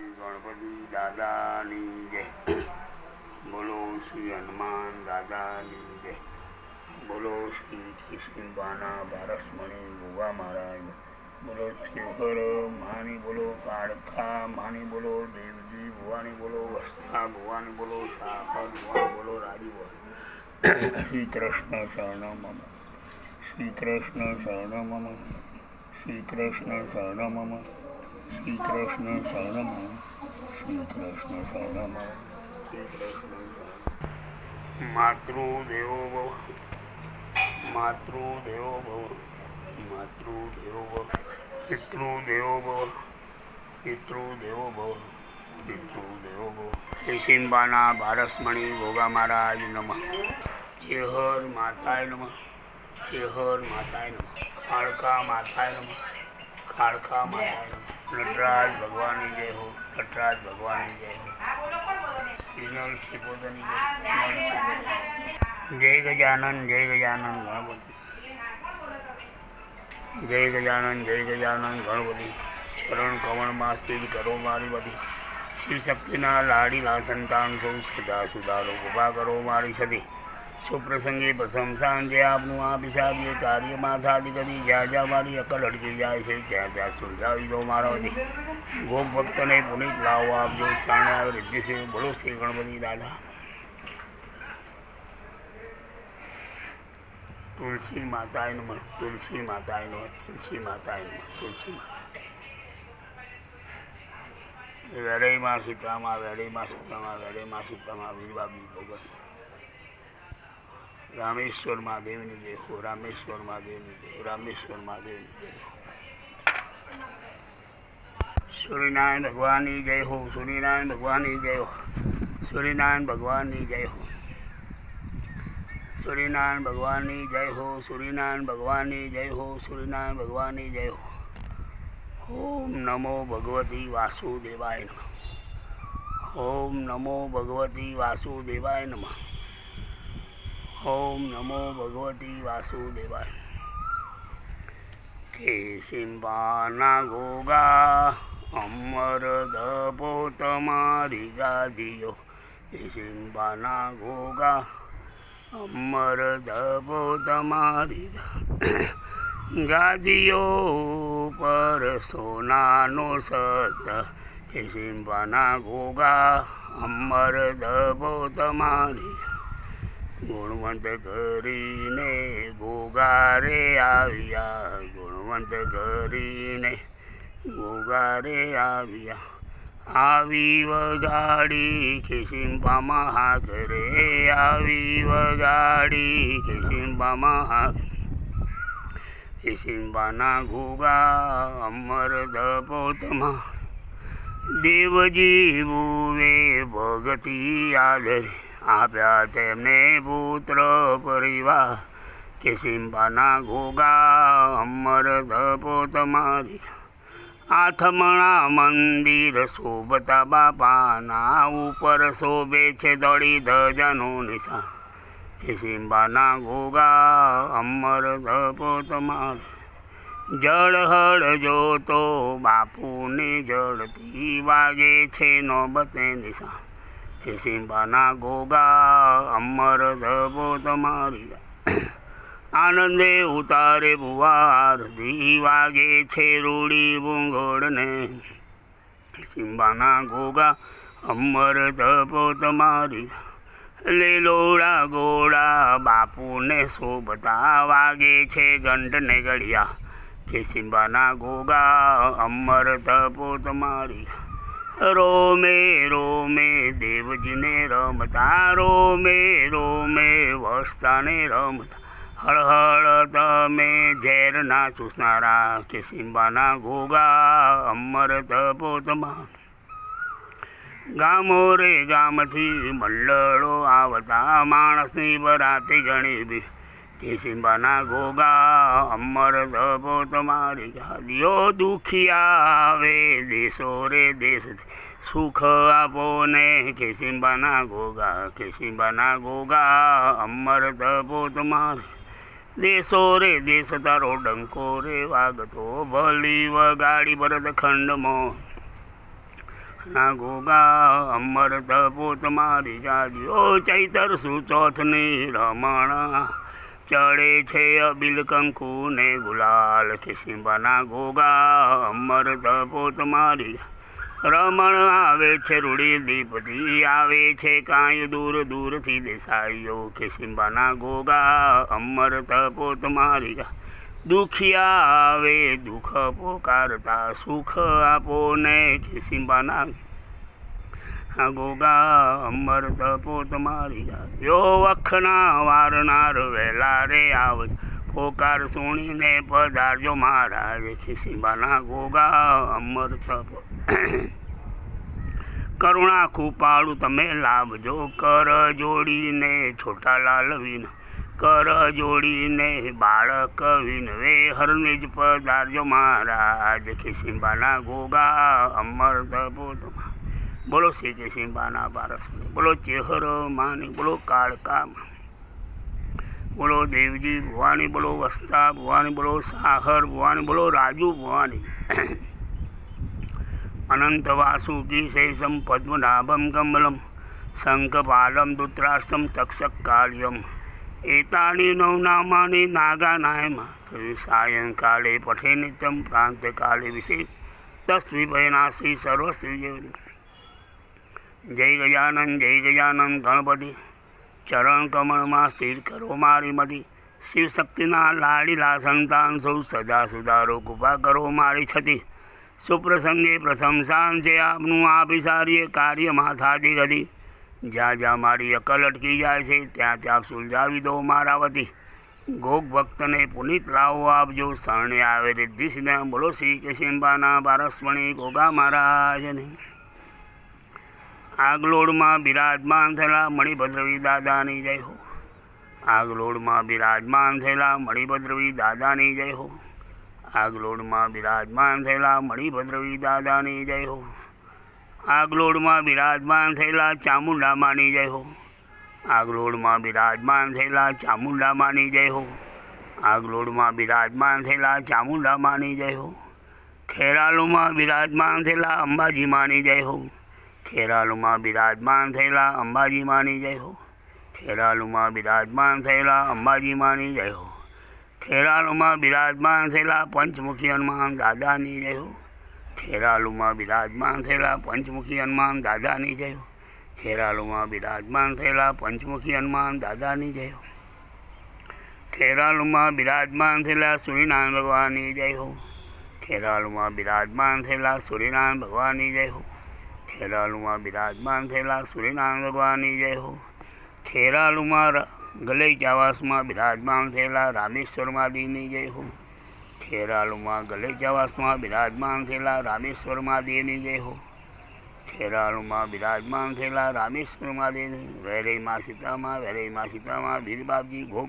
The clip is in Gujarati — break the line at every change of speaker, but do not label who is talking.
ગણપતિ દાદાની જય. બોલો શ્રી હનુમાન દાદાની જય. બોલો શ્રી કિશનબાના ભારસમણી ગોગા મહારાજ. બોલો શિવહર માની, બોલો કાળખા માની, બોલો દેવજી ભુવાની, બોલો વસ્તા ભુવાની, બોલો સાહર ભુવાની, બોલો રાજી બોલો શ્રી કૃષ્ણ શરણ મમ શ્રી કૃષ્ણ શરણ મમ શ્રી કૃષ્ણ શરણ મમ શ્રી કૃષ્ણ મમ શ્રી કૃષ્ણ દેવો કૃષ્ણ માતૃ માતૃદેવો ભવ માતૃદેવો ભવ માતૃદેવો પિતૃદેવો ભવ પિતૃદેવો ભવ પિતૃદેવો ભવ શિંબાના ભારસમણી ભોગા મહારાજ નમઃ ચેહર માતાય નમઃ ચેહર માતાય નમઃ ખાડકા માતાય નમઃ ખાડકા માતાય નમઃ નટરાજ ભગવાનની જય હો નટરાજ ભગવાનની જય હો. શ્રી શ્રીપોતની જય. જય ગજાનન જય ગજાનન ગણપતિ. જય ગજાનન જય ગજાનન ગણપતિ. ચરણ કમળમાં સ્થિત કરો મારી બધી. શિવ શક્તિના લાડીલા સંતાન સૌ સદા સુધારો ઊભા કરો મારી સદી સુપ્રસંગે પ્રથમ સાંજે આપનું આ બિસાડીએ કાર્ય માથાથી કરી જ્યાં જ્યાં મારી અકલ અટકી જાય છે, ત્યાં ત્યાં સુલઝાવી દો મારો ગોપ ભક્તને પુનિત લાવો આપજો શાણે આવે રિદ્ધિ છે બોલો શ્રી ગણપતિ દાદા. તુલસી માતાએ નમઃ, તુલસી માતાએ નમઃ, તુલસી માતાએ નમઃ, તુલસી માતા. વેળઈમાં સીતામાં વેળઈમાં સીતામાં વેળઈમાં સીતામાં વીરબાબી ભગત રામેશ્વર મહાદેવની જય હો, રામેશ્વર મહાદેવની જય રામેશ્વર મહાદેવની જય હો. સૂર્યનારાયણ ભગવાનની જય હો, સૂર્યનારાયણ ભગવાનની જય હો, સૂર્યનારાયણ ભગવાનની જય હો. સૂર્યનારાયણ ભગવાનની જય હો, સૂર્યનારાયણ ભગવાનની જય હો, સૂર્યનારાયણ ભગવાનની જય હો. ઓમ નમો ભગવતી વાસુદેવાય નમઃ. ઓમ નમો ભગવતી વાસુદેવાય નમઃ. ઓમ નમો ભગવતી વાસુદેવાય. કેસિંબાના ગોગા અમર દપો તમારી ગાદીઓ. કેસિંબાના ગોગા અમર દપો તમારી ગાદીઓ પર સોનાનો સત. કેસિંબાના ગોગા અમર દબો તમારી ગુણવંત કરીને ગોગારે આવ્યા, ગુણવંત કરીને ગોગારે આવ્યા. આવી વગાડી ખિસિંબામાં હાકરે આવી વગાડી ખિસિંબા મહા ખિસિંબાના ઘોગા અમર પોતમાં દેવજી ભુવે ભગતી આદરે. આપ્યા તેમને પુત્ર પરિવાર. કે સિંબાના ઘોગા અમર ધપોત મારી. આથમણા મંદિર શોભતા બાપાના ઉપર શોભે છે દળી ધજાનું નિશાન. કે સિંબાના ઘોગા અમર ધપોત મારી. જળ જળહળ જોતો બાપુને જળતી વાગે છે નોબતે નિશાન. કે ગોગા અમર ધબો તમારી આનંદે ઉતારે ભુવાર, દી વાગે છે રૂડી ભૂંગોળને. સિંબાના ગોગા અમર ધબો તમારી લીલોડા ગોળા, બાપુને શોભતા વાગે છે ઘંટને ઘડિયા કે સિંબાના ગોગા અમર ધબો તમારી રોમે રોમે, દેવજીને રમતા, રોમે રોમે વસ્તાને રમતા. હળહળ તમે ઝેરના ચૂસનારા કે સિંબાના ઘોગા અમર તપો તમા ગામો રે ગામથી મંડળો આવતા, માણસની બરાતી ઘણી બી કે સિંબાના ગોગા, અમર ધબો તમારી ગાદીઓ દુખી આવે. દેશો રે દેશ સુખ આપો ને. કે સિંબાના ગોગા કે ગોગા, અમર ધબો તમારી દેશો રે દેશ તારો ડંકો રે વાગતો ભલી વગાડી ભરત ખંડમાં. ના ગોગા, અમર તપો તમારી જાજો ચૈતર સુચોથની રમણ. ચડે છે અબિલ કંકુ ને ગુલાલ ખિસિંબાના ગોગા અમર તપો મારી રમણ આવે છે, રૂડી દીપથી આવે છે, કાંઈ દૂર દૂરથી દેસાઈઓ ખિસિંબાના ગોગા અમર તપો મારી દુખિયા આવે, દુઃખ પોકારતા સુખ આપો ને ખિસિંબાના આ ગોગા, અમર તપો તમારી યો વખના વારનાર વહેલા રે આવ. પોકાર સુણીને પધારજો મહારાજ. ખિસિંબાના ગોગા, અમર તપો કરુણા કૃપાળુ તમે લાભજો કર જોડીને છોટાલાલ વિન. કર જોડીને બાળક વિનવે હરને જ પધારજો મહારાજ. ખિસિંબાના ગોગા, અમર તપો તમા બોલો શ્રી કિસિંબાના પારસ બોલો ચેહર માની, બોલો કાળકા બોલો દેવજી ભુવાની, બોલો વસ્તા ભુવાની, બોલો સાહર ભુવાની, બોલો રાજુ ભુવાની. અનંત વાસુકી શેષમ પદ્મનાભમ કમલમ, શંખપાલમ દુત્રાષ્ટ્રમ તક્ષક કાલ્યમ. એતાની નવનામાની નાગાનાયમાં સાયંકાલે પઠે નિત્યમ પ્રાંતકાલે વિશે. તસ્વીભયનાશી સર્વસ્વી જય ગજાનંદ જય ગજાનંદ ગણપતિ. ચરણ કમળમાં સ્થિર કરો મારી મતી. શિવશક્તિના લાડીલા સંતાન સૌ સદા સુધારો કૃપા કરો મારી છતી. સુપ્રસંગે પ્રથમ શાન છે આપનું આભિસારીએ કાર્યમાં કાર્ય માથાથી ગદી જ્યાં જ્યાં મારી અકલ અટકી જાય છે, ત્યાં ત્યાં સુલઝાવી દો મારા વતી. ગોગ ભક્તને પુનિત લાવો આપજો શરણે આવે રિદ્ધિ સિદ્ધ બોલો શ્રી કેશિંબાના પારસમણી ગોગા મહારાજને. આગલોડમાં બિરાજમાન થયેલા મણિભદ્રવી દાદાની જય હો. આગલોડમાં બિરાજમાન થયેલા મણિભદ્રવી દાદાની જય હો. આગલોડમાં બિરાજમાન થયેલા મણિભદ્રવી દાદાની જય હો. આગલોડમાં બિરાજમાન થયેલા ચામુંડામાની જય હો. આગલોડમાં બિરાજમાન થયેલા ચામુંડામાની જય હો. આગલોડમાં બિરાજમાન થયેલા ચામુંડામાની જય હો. ખેરાલુમાં બિરાજમાન થયેલા અંબાજીમાની જય હો. ખેરાલુમાં બિરાજમાન થયેલા અંબાજી માની જય હો. ખેરાલુમાં બિરાજમાન થયેલા અંબાજી માની જય હો. ખેરાલુમાં બિરાજમાન થયેલા પંચમુખી હનુમાન દાદાની જય હો. ખેરાલુમાં બિરાજમાન થયેલા પંચમુખી હનુમાન દાદાની જય હો. ખેરાલુમાં બિરાજમાન થયેલા પંચમુખી હનુમાન દાદાની જય હો. ખેરાલુમાં બિરાજમાન થયેલા સૂર્યનારાયણ ભગવાનની જય હો. ખેરાલુમાં બિરાજમાન થયેલા સૂર્યનારાયણ ભગવાનની જય હો. ખેરાલુમાં બિરાજમાન થયેલા સૂર્યનારાયણ ભગવાનની જય હો. ખેરાલુમાં ર- ગલેજાવાસમાં બિરાજમાન થયેલા રામેશ્વર મહાદેવની જય હો. ખેરાલુમાં ગલેજાવાસમાં બિરાજમાન થયેલા રામેશ્વર મહાદેવની જય હો. ખેરાલુમાં બિરાજમાન થયેલા રામેશ્વર મહાદેવની વેરઈમાં સીતામાં વેરઈમાં સીતામાં વીરબાપજી ભોગ